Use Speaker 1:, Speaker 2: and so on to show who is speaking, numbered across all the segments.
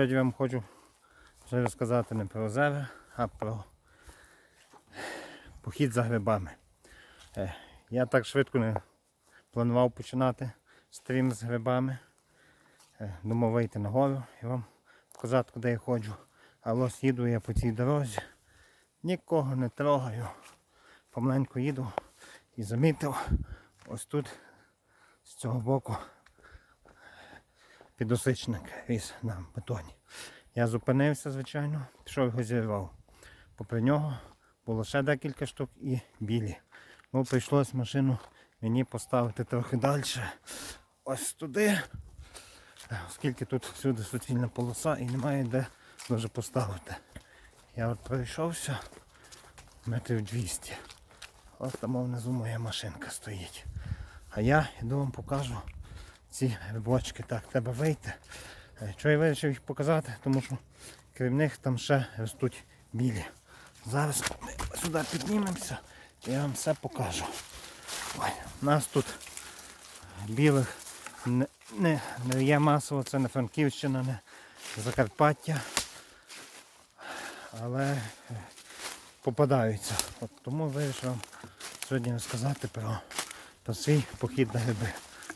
Speaker 1: Сьогодні вам хочу вже розказати не про озера, а про похід за грибами. Е, Я так швидко не планував починати стрім з грибами. Е, Думав вийти на гору і вам показати, куди я ходжу. А ось їду я по цій дорозі, нікого не трогаю. Помаленьку їду і замітив ось тут з цього боку підосичник ріс на бетоні. Я зупинився, звичайно, пішов його зірвав. Попри нього було ще декілька штук і білі. Ну, прийшлось машину мені поставити трохи далі. Ось туди. Оскільки тут всюди суцільна полоса і немає де дуже поставити. Я от пройшовся метрів 200. Ось там внизу моя машинка стоїть. А я йду вам покажу ці грибочки. Так, треба вийти. Е, Чого я вирішив їх показати? Тому що крім них там ще ростуть білі. Зараз ми сюди піднімемося і я вам все покажу. Ой, у нас тут білих не, не, не є масово, це не Франківщина, не Закарпаття. Але е, попадаються. От тому вирішив вам сьогодні розказати про, про свій похід на гриби.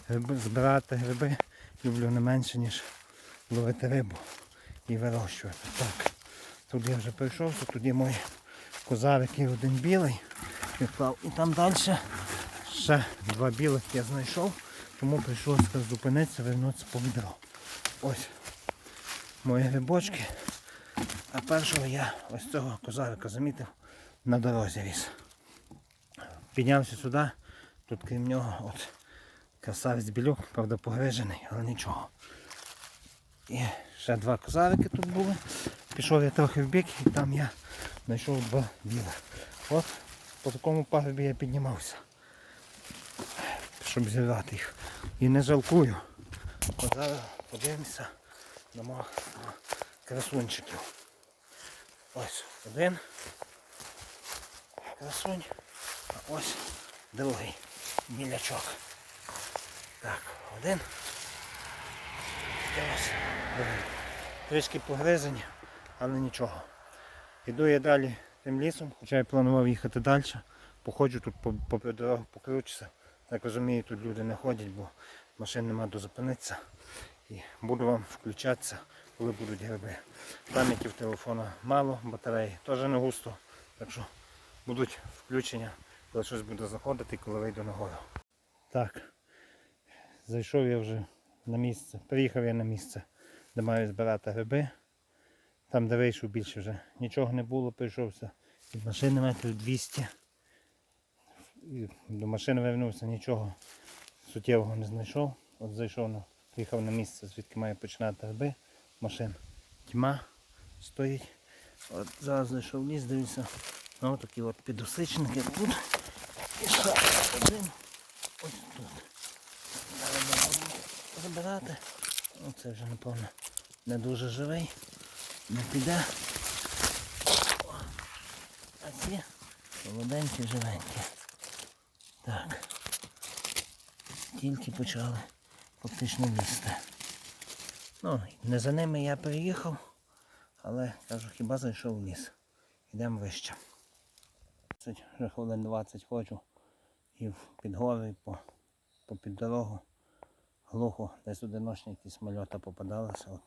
Speaker 1: Гриби. Збирати гриби люблю не менше, ніж ловити рибу і вирощувати. Так, тут я вже прийшовся, тут є мої козарики, один білий. відклав. І там далі ще два білих я знайшов, тому прийшлося зупинитися, вернутися по відро. Ось мої грибочки. А першого я ось цього козарика замітив на дорозі ріс. Піднявся сюди, тут крім нього от красавець білюк, правда погрижений, але нічого. І ще два козарики тут були. Пішов я трохи в бік і там я знайшов два білих. От по такому пагорбі я піднімався, щоб зірвати їх. І не жалкую. От зараз подивимося на моїх красунчиків. Ось один красунь, а ось другий мілячок. Так, один. Ось другий. Трішки погризані, але нічого. Іду я далі тим лісом, хоча я планував їхати далі. Походжу тут по, дорогу покручуся. Так розумію, тут люди не ходять, бо машин нема до зупинитися. І буду вам включатися, коли будуть гриби. Пам'яті в телефона мало, батареї теж не густо. Так що будуть включення, коли щось буде заходити, коли вийду на гору. Так, зайшов я вже на місце, приїхав я на місце, де маю збирати гриби. Там, де вийшов більше вже нічого не було, прийшовся від машини метрів 200. І до машини вернувся, нічого суттєвого не знайшов. От зайшов на, приїхав на місце, звідки маю починати гриби. Машин тьма стоїть. От зараз зайшов ліс, дивлюся. Ну такі от підосичники тут. І ще один ось тут. Зараз ми будемо забирати. Оце вже напевно не дуже живий. Не піде. А ці молоденькі, живенькі. Так. Тільки почали фактично лізти. Ну, не за ними я приїхав, але кажу, хіба зайшов в ліс. Йдемо вище. Вже хвилин 20 ходжу і в під гори, і по, по під дорогу. Глухо, десь одиночні якісь мальота попадалися. От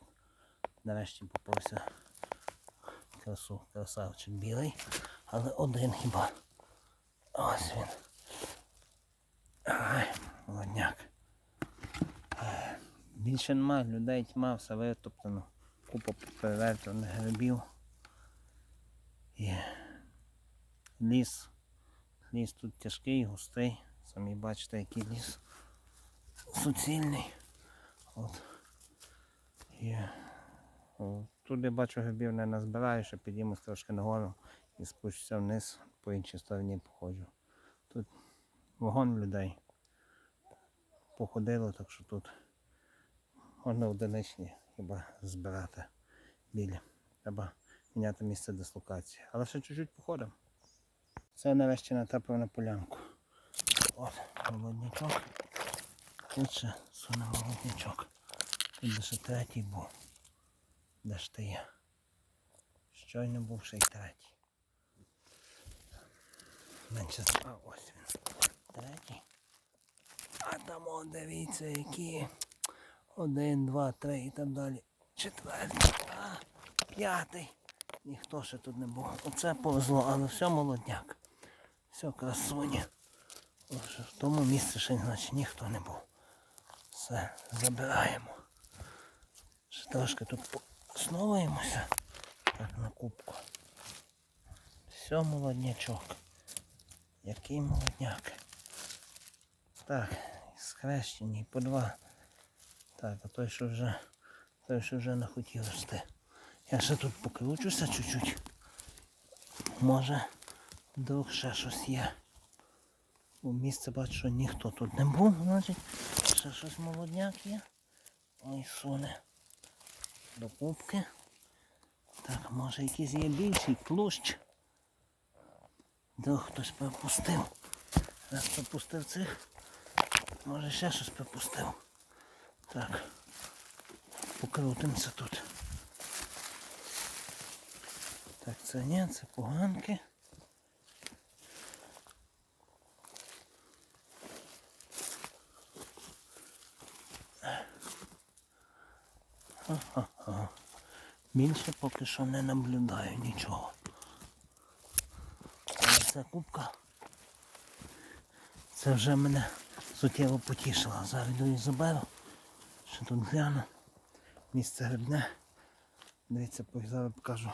Speaker 1: нарешті попався красу, красавчик білий, але один хіба. Ось він. Ай, молодняк. Більше нема, людей тьма, все витоптано. Купа перевертаних грибів. І ліс. Ліс тут тяжкий, густий. Самі бачите, який ліс суцільний. От. Тут я бачу грибів не назбираю, що підіймусь трошки нагору і спущуся вниз, по іншій стороні походжу. Тут вагон людей походило, так що тут можна одиничні хіба збирати білі. Треба міняти місце дислокації. Але ще чуть-чуть походимо. Це нарешті натрапив на полянку. От, молоднячок. Тут ще суне. Тут би ще третій був. Де ж ти є? Щойно був ще й третій. Менше а ось він. Третій. А там о, дивіться, які. Один, два, три і так далі. Четвертий. А, п'ятий. Ніхто ще тут не був. Оце повезло, але все молодняк. Все красуні. Ось В тому місці ще значить ніхто не був. Все, забираємо. Ще трошки тут посновуємося. Так, на кубку. Все молоднячок. Який молодняк. Так, схрещені по два. Так, а той, що вже, той, що вже не хотів рости. Я ще тут покручуся чуть-чуть. Може, вдруг ще щось є. У місце бачу, що ніхто тут не був, значить, ще щось молодняк є. Ой, суне. До кубки. Так, може якийсь є більший площ. Вдруг хтось пропустив. Раз пропустив цих. Може ще щось пропустив. Так. Покрутимося тут. Так, це ні, це поганки. Більше поки що не наблюдаю нічого. Але ця кубка. Це вже мене суттєво потішило. Зараз йду і заберу. Що тут гляну. Місце грибне. Дивіться, зараз покажу.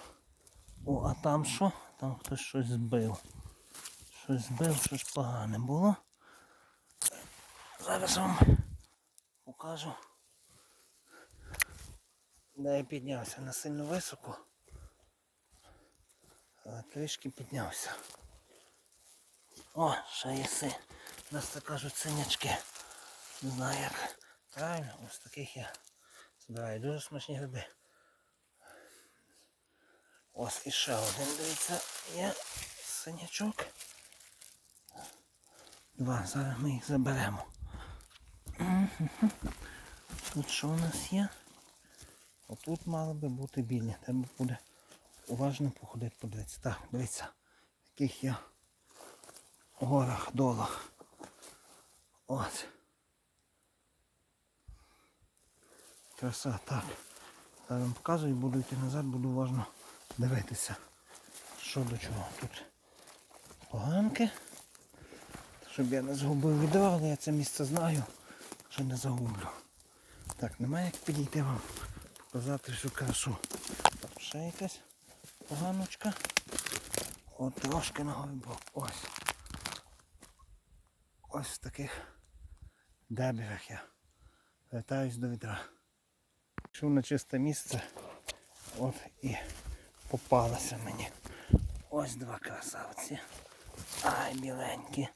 Speaker 1: О, а там що? Там хтось щось збив. Щось збив, щось погане було. Зараз вам покажу. Де я піднявся не сильно високо. Трішки піднявся. О, ще є си. У нас так кажуть синячки. Не знаю як. Правильно, ось таких я збираю. Дуже смачні гриби. Ось іще один, дивіться, є синячок. Два, зараз ми їх заберемо. Тут що у нас є? Отут мало би бути білі. Треба буде уважно походити, подивитися. Так, дивіться, в яких я горах, долах. Ось. Краса, так. Зараз вам показую, буду йти назад, буду уважно дивитися. Що до чого. Тут поганки. Щоб я не загубив відео, але я це місце знаю, що не загублю. Так, немає як підійти вам, показати всю красу. Так, ще якась поганочка. От трошки ногою бок. Ось. Ось в таких дебрях я вертаюсь до відра. Пішов на чисте місце. От і попалося мені. Ось два красавці. Ай, біленькі.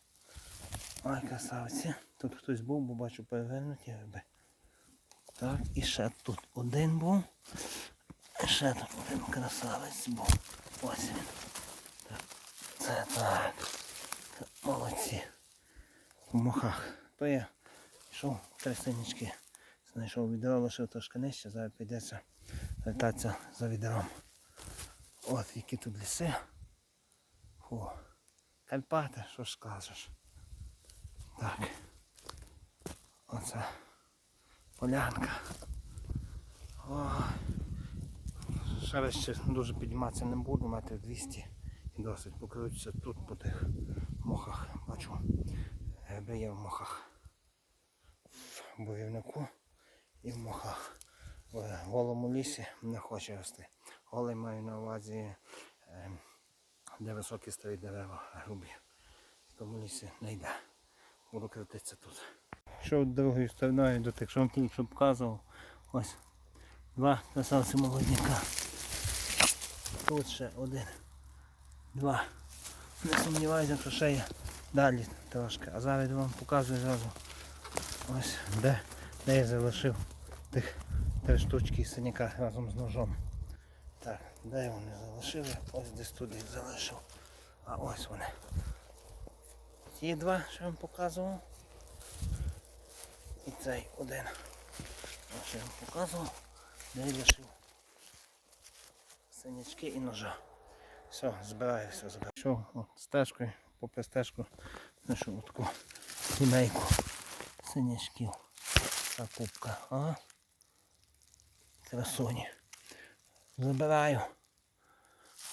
Speaker 1: Ай, красавці. Тут хтось був, бо бачу перевернуті риби. Так, і ще тут один був. Ще тут один красавець був. Ось він. Так. Це так. Це молодці. В мохах. То я йшов три синічки. Знайшов відро, лишив трошки нижче, зараз прийдеться вертатися за відром. От які тут ліси. Фу. Карпати, що ж скажеш. Так. Оце полянка. Ще вище дуже підніматися не буду, метрів 200 і досить покрутитися тут по тих мохах. Бачу, гриби в мохах. В бойовнику і в мохах. В голому лісі не хоче рости. Голий маю на увазі, е, де високі стоять дерева, грубі. В тому лісі не йде. Буду крутитися тут. Йшов другою стороною до тих, що тільки що показував. Ось два красавці молодняка. Тут ще один. Два. Не сумніваюся, що ще є далі трошки. А зараз вам показую зразу. Ось де, де я залишив тих три штучки синяка разом з ножом. Так, де вони залишили? Ось десь тут їх залишив. А ось вони. Ті два, що я вам показував. І цей один. Ось я вам показував, де я лишив синячки і ножа. Все, збираю, все збираю. Стежкою, попри стежку, знайшов таку сімейку синячків. Та кубка. Ага. Красуні. Забираю.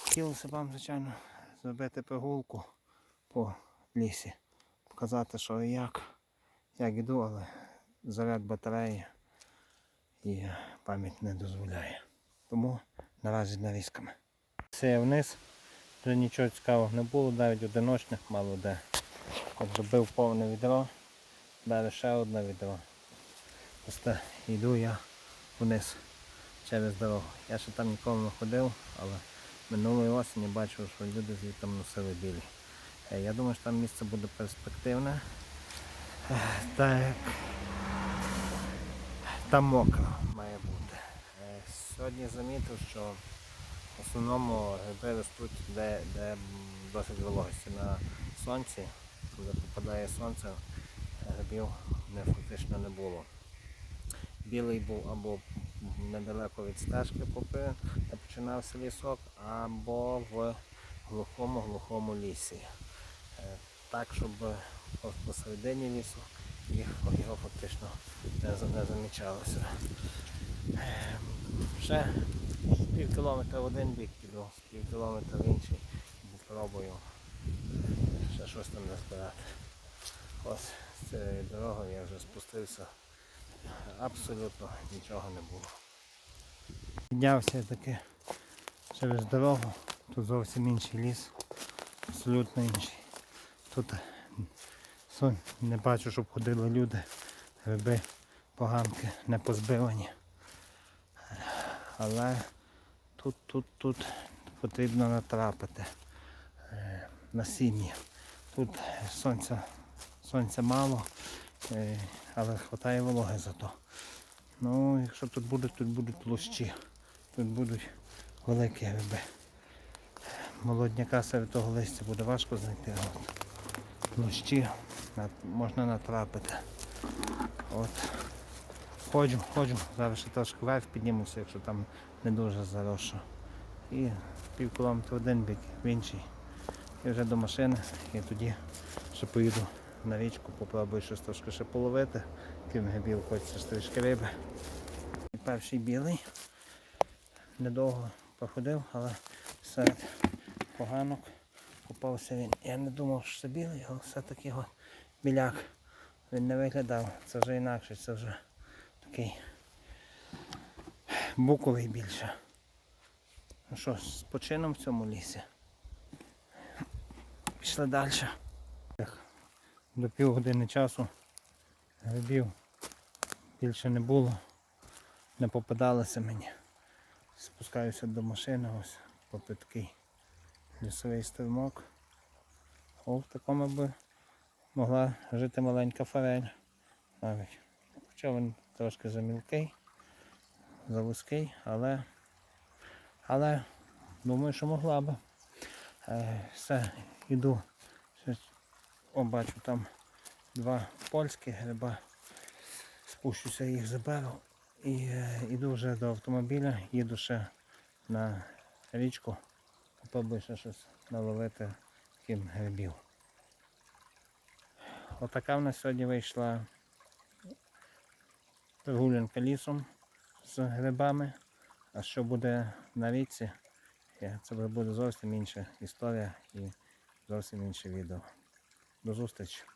Speaker 1: Хотілося вам, звичайно, зробити прогулку по лісі. Показати, що і як. Як іду, але заряд батареї і пам'ять не дозволяє. Тому наразі нарізками. Все я вниз. Вже нічого цікавого не було, навіть одиночних мало де. От добив повне відро, далі ще одне відро. Просто йду я вниз через дорогу. Я ще там ніколи не ходив, але минулої осені бачив, що люди звідти носили білі. Е, Я думаю, що там місце буде перспективне. Так як там мокро має бути. Е, Сьогодні замітив, що в основному гриби ростуть де, де досить вологості. На сонці, коли попадає сонце, грибів не, фактично не було. Білий був або недалеко від стежки, попри де починався лісок, або в глухому-глухому лісі. Е, Так, щоб посередині лісу їх, його фактично не, не замічалося. Е, Ще пів кілометра в один бік піду, пів кілометра в інший. І Попробую ще щось там назбирати. Ось з цією дорогою я вже спустився. Абсолютно нічого не було. Піднявся таки через дорогу. Тут зовсім інший ліс. Абсолютно інший. Тут сон, не бачу, щоб ходили люди. Гриби, поганки не позбивані. Але тут, тут, тут потрібно натрапити е, насіння. Тут сонця, сонця мало, е, але вистачає вологи зато. Ну, якщо тут будуть, тут будуть лущі. Тут будуть великі гриби. Молодняка серед того листя буде важко знайти. Лущі можна натрапити. От. Ходжу, ходжу, зараз ще трошки вверх піднімуся, якщо там не дуже заросше. І пів кілометра в один бік, в інший. І вже до машини. І тоді ще поїду на річку, попробую щось трошки ще половити. Крім грибів, хочеться трішки риби. Перший білий. Недовго походив, але серед поганок попався він. Я не думав, що це білий, але все-таки його біляк. Він не виглядав. Це вже інакше, це вже такий буковий більше. Ну що, з почином в цьому лісі. Пішли далі. До півгодини часу грибів більше не було. Не попадалося мені. Спускаюся до машини, ось попри такий лісовий струмок. О, в такому би могла жити маленька форель. Навіть. Хоча він трошки замілкий, завузький, але, але думаю, що могла би. Е, все, йду. О, бачу там два польські гриба. Спущуся їх заберу. І е, йду вже до автомобіля, їду ще на річку, попробую ще щось наловити таким грибів. Отака в нас сьогодні вийшла прогулянка лісом з грибами. А що буде на річці, це буде зовсім інша історія і зовсім інше відео. До зустрічі!